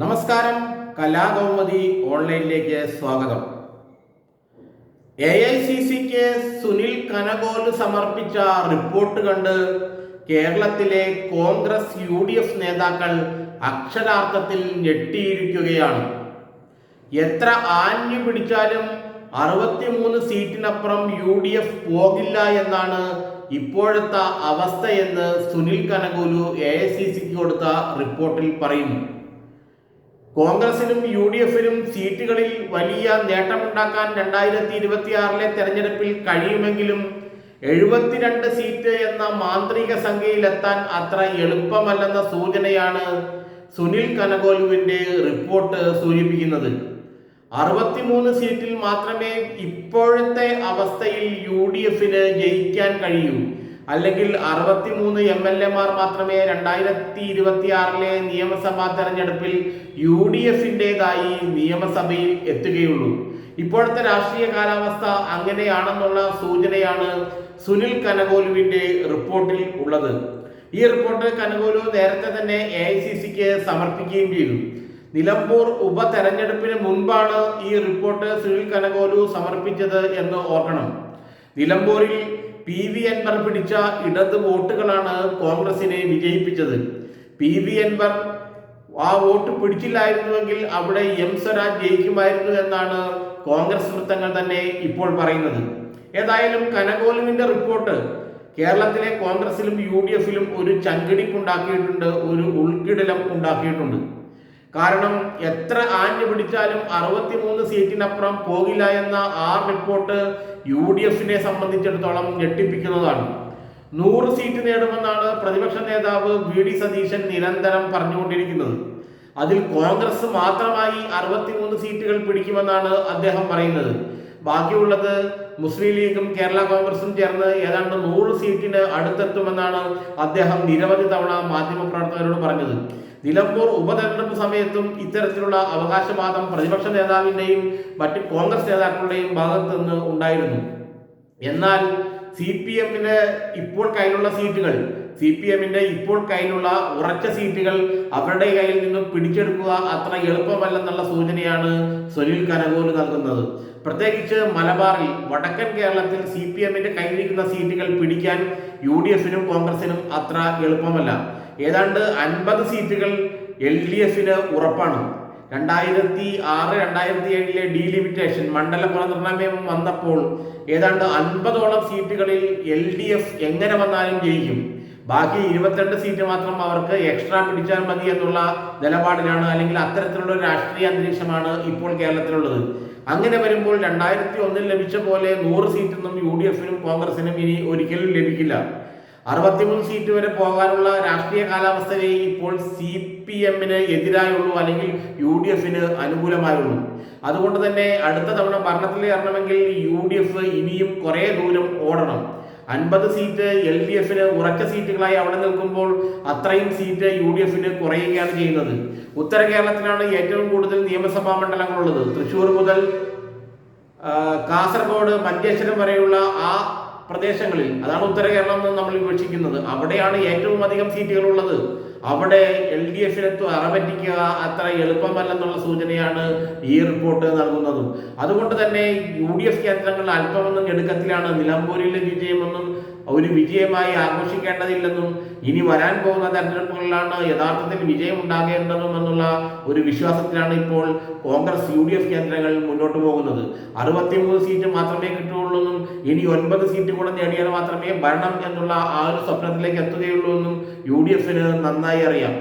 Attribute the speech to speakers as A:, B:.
A: നമസ്കാരം. കലാകൗമുദി ഓൺലൈനിലേക്ക് സ്വാഗതം. A I C സിക്ക് സുനിൽ കനകോൽ സമർപ്പിച്ച റിപ്പോർട്ട് കണ്ട് കേരളത്തിലെ കോൺഗ്രസ് യു ഡി എഫ് നേതാക്കൾ അക്ഷരാർത്ഥത്തിൽ ഞെട്ടിയിരിക്കുകയാണ്. എത്ര ആഞ്ഞു പിടിച്ചാലും അറുപത്തിമൂന്ന് സീറ്റിനപ്പുറം യു ഡി എഫ് പോകില്ല എന്നാണ് ഇപ്പോഴത്തെ അവസ്ഥയെന്ന് Sunil Kanugolu A I C സിക്ക് കൊടുത്ത റിപ്പോർട്ടിൽ പറയുന്നു. കോൺഗ്രസിനും യു ഡി എഫിനും സീറ്റുകളിൽ വലിയ നേട്ടമുണ്ടാക്കാൻ രണ്ടായിരത്തി ഇരുപത്തിയാറിലെ തെരഞ്ഞെടുപ്പിൽ കഴിയുമെങ്കിലും എഴുപത്തിരണ്ട് സീറ്റ് എന്ന മാന്ത്രിക സംഖ്യയിലെത്താൻ അത്ര എളുപ്പമല്ലെന്ന സൂചനയാണ് സുനിൽ കനകോലുവിന്റെ റിപ്പോർട്ട് സൂചിപ്പിക്കുന്നത്. അറുപത്തിമൂന്ന് സീറ്റിൽ മാത്രമേ ഇപ്പോഴത്തെ അവസ്ഥയിൽ യു ഡി എഫിന് ജയിക്കാൻ കഴിയൂ. അല്ലെങ്കിൽ അറുപത്തിമൂന്ന് എം എൽ എമാർ മാത്രമേ രണ്ടായിരത്തി ഇരുപത്തി ആറിലെ നിയമസഭാ തെരഞ്ഞെടുപ്പിൽ യു ഡി എഫിന്റെതായി നിയമസഭയിൽ എത്തുകയുള്ളൂ. ഇപ്പോഴത്തെ രാഷ്ട്രീയ കാലാവസ്ഥ അങ്ങനെയാണെന്നുള്ള സൂചനയാണ് സുനിൽ കനകോലുവിന്റെ റിപ്പോർട്ടിൽ ഉള്ളത്. ഈ റിപ്പോർട്ട് കനകോലു നേരത്തെ തന്നെ എ ഐ സി സിക്ക് സമർപ്പിക്കുകയും ചെയ്തു. നിലമ്പൂർ ഉപതെരഞ്ഞെടുപ്പിന് മുൻപാണ് ഈ റിപ്പോർട്ട് സുനിൽ കനകോലു സമർപ്പിച്ചത് എന്ന് ഓർക്കണം. നിലമ്പൂരിൽ പി വി അൻവർ പിടിച്ച ഇടത് വോട്ടുകളാണ് കോൺഗ്രസിനെ വിജയിപ്പിച്ചത്. പി വി അൻവർ ആ വോട്ട് പിടിച്ചില്ലായിരുന്നുവെങ്കിൽ അവിടെ എം സ്വരാജ് ജയിക്കുമായിരുന്നു എന്നാണ് കോൺഗ്രസ് വൃത്തങ്ങൾ തന്നെ ഇപ്പോൾ പറയുന്നത്. ഏതായാലും കനകോലുവിന്റെ റിപ്പോർട്ട് കേരളത്തിലെ കോൺഗ്രസിലും യു ഡി എഫിലും ഒരു ചങ്കിടിപ്പുണ്ടാക്കിയിട്ടുണ്ട് ഒരു ഉൾക്കിടലം ഉണ്ടാക്കിയിട്ടുണ്ട്. കാരണം എത്ര ആഞ്ഞു പിടിച്ചാലും അറുപത്തിമൂന്ന് സീറ്റിനപ്പുറം പോകില്ല എന്ന ആ റിപ്പോർട്ട് യു ഡി എഫിനെ സംബന്ധിച്ചിടത്തോളം ഞെട്ടിപ്പിക്കുന്നതാണ്. നൂറ് സീറ്റ് നേടുമെന്നാണ് പ്രതിപക്ഷ നേതാവ് വി ഡി സതീശൻ നിരന്തരം പറഞ്ഞുകൊണ്ടിരിക്കുന്നത്. അതിൽ കോൺഗ്രസ് മാത്രമായി അറുപത്തിമൂന്ന് സീറ്റുകൾ പിടിക്കുമെന്നാണ് അദ്ദേഹം പറയുന്നത്. ബാക്കിയുള്ളത് മുസ്ലിം ലീഗും കേരള കോൺഗ്രസും ചേർന്ന് ഏതാണ്ട് നൂറ് സീറ്റിന് അടുത്തെത്തുമെന്നാണ് അദ്ദേഹം നിരവധി തവണ മാധ്യമപ്രവർത്തകരോട് പറഞ്ഞത്. നിലമ്പൂർ ഉപതെരഞ്ഞെടുപ്പ് സമയത്തും ഇത്തരത്തിലുള്ള അവകാശവാദം പ്രതിപക്ഷ നേതാവിന്റെയും മറ്റ് കോൺഗ്രസ് നേതാക്കളുടെയും ഭാഗത്ത് നിന്ന് ഉണ്ടായിരുന്നു. എന്നാൽ സി പി എമ്മിന് ഇപ്പോൾ കയ്യിലുള്ള സീറ്റുകൾ സി പി എമ്മിന്റെ ഇപ്പോൾ കയ്യിലുള്ള ഉറച്ച സീറ്റുകൾ അവരുടെ കയ്യിൽ നിന്നും പിടിച്ചെടുക്കുക അത്ര എളുപ്പമല്ലെന്നുള്ള സൂചനയാണ് സുനിൽ കനകോൽ നൽകുന്നത്. പ്രത്യേകിച്ച് മലബാറിൽ വടക്കൻ കേരളത്തിൽ സി പി എമ്മിന്റെ കയ്യിലിരിക്കുന്ന സീറ്റുകൾ പിടിക്കാൻ യു ഡി എഫിനും കോൺഗ്രസിനും അത്ര എളുപ്പമല്ല. ഏതാണ്ട് അൻപത് സീറ്റുകൾ എൽ ഡി എഫിന് ഉറപ്പാണ്. രണ്ടായിരത്തി ആറ് രണ്ടായിരത്തി ഏഴിലെ ഡീലിമിറ്റേഷൻ മണ്ഡല പുനർനിർണയം വന്നപ്പോൾ ഏതാണ്ട് അൻപതോളം സീറ്റുകളിൽ എൽ ഡി എഫ് എങ്ങനെ വന്നാലും ജയിക്കും. ബാക്കി ഇരുപത്തിരണ്ട് സീറ്റ് മാത്രം അവർക്ക് എക്സ്ട്രാ പിടിച്ചാൽ മതി എന്നുള്ള നിലപാടിലാണ് അല്ലെങ്കിൽ അത്തരത്തിലുള്ള ഒരു രാഷ്ട്രീയ അന്തരീക്ഷമാണ് ഇപ്പോൾ കേരളത്തിലുള്ളത്. അങ്ങനെ വരുമ്പോൾ രണ്ടായിരത്തി ഒന്നിൽ ലഭിച്ച പോലെ നൂറ് സീറ്റൊന്നും യു ഡി എഫിനും കോൺഗ്രസിനും ഇനി ഒരിക്കലും ലഭിക്കില്ല. അറുപത്തിമൂന്ന് സീറ്റ് വരെ പോകാനുള്ള രാഷ്ട്രീയ കാലാവസ്ഥയെ ഇപ്പോൾ സി പി എമ്മിന് എതിരായുള്ളൂ അല്ലെങ്കിൽ യു ഡി എഫിന് അനുകൂലമായുള്ളൂ. അതുകൊണ്ട് തന്നെ അടുത്ത തവണ ഭരണത്തിൽ കയറണമെങ്കിൽ യു ഡി എഫ് ഇനിയും കുറേ ദൂരം ഓടണം. അൻപത് സീറ്റ് എൽ ഡി എഫിന് ഉറച്ച സീറ്റുകളായി അവിടെ നിൽക്കുമ്പോൾ അത്രയും സീറ്റ് യു ഡി എഫിന് കുറയുകയാണ് ചെയ്യുന്നത്. ഉത്തര കേരളത്തിലാണ് ഏറ്റവും കൂടുതൽ നിയമസഭാ മണ്ഡലങ്ങളുള്ളത്. തൃശ്ശൂർ മുതൽ കാസർഗോഡ് മഞ്ചേശ്വരം വരെയുള്ള ആ പ്രദേശങ്ങളിൽ അതാണ് ഉത്തര കേരളം എന്ന് നമ്മൾ വിവക്ഷിക്കുന്നത് അവിടെയാണ് ഏറ്റവും അധികം സീറ്റുകൾ ഉള്ളത്. അവിടെ എൽ ഡി എഫിനെ അറപറ്റിക്കുക അത്ര എളുപ്പമല്ലെന്നുള്ള സൂചനയാണ് ഈ റിപ്പോർട്ട് നൽകുന്നതും. അതുകൊണ്ട് തന്നെ യു ഡി എഫ് കേന്ദ്രങ്ങൾ അല്പമൊന്നും ഞെടുക്കത്തിലാണ്. നിലമ്പൂരിലെ വിജയമൊന്നും ഒരു വിജയമായി ആഘോഷിക്കേണ്ടതില്ലെന്നും ഇനി വരാൻ പോകുന്ന തെരഞ്ഞെടുപ്പുകളിലാണ് യഥാർത്ഥത്തിൽ വിജയം ഉണ്ടാകേണ്ടതും എന്നുള്ള ഒരു വിശ്വാസത്തിലാണ് ഇപ്പോൾ കോൺഗ്രസ് യു ഡി എഫ് കേന്ദ്രങ്ങൾ മുന്നോട്ട് പോകുന്നത്. അറുപത്തിമൂന്ന് സീറ്റ് മാത്രമേ കിട്ടുകയുള്ളൂ എന്നും ഇനി ഒൻപത് സീറ്റ് കൂടെ നേടിയാൽ മാത്രമേ ഭരണം എന്നുള്ള ആ ഒരു സ്വപ്നത്തിലേക്ക് എത്തുകയുള്ളൂ എന്നും യു ഡി എഫിന് നന്നായി അറിയാം.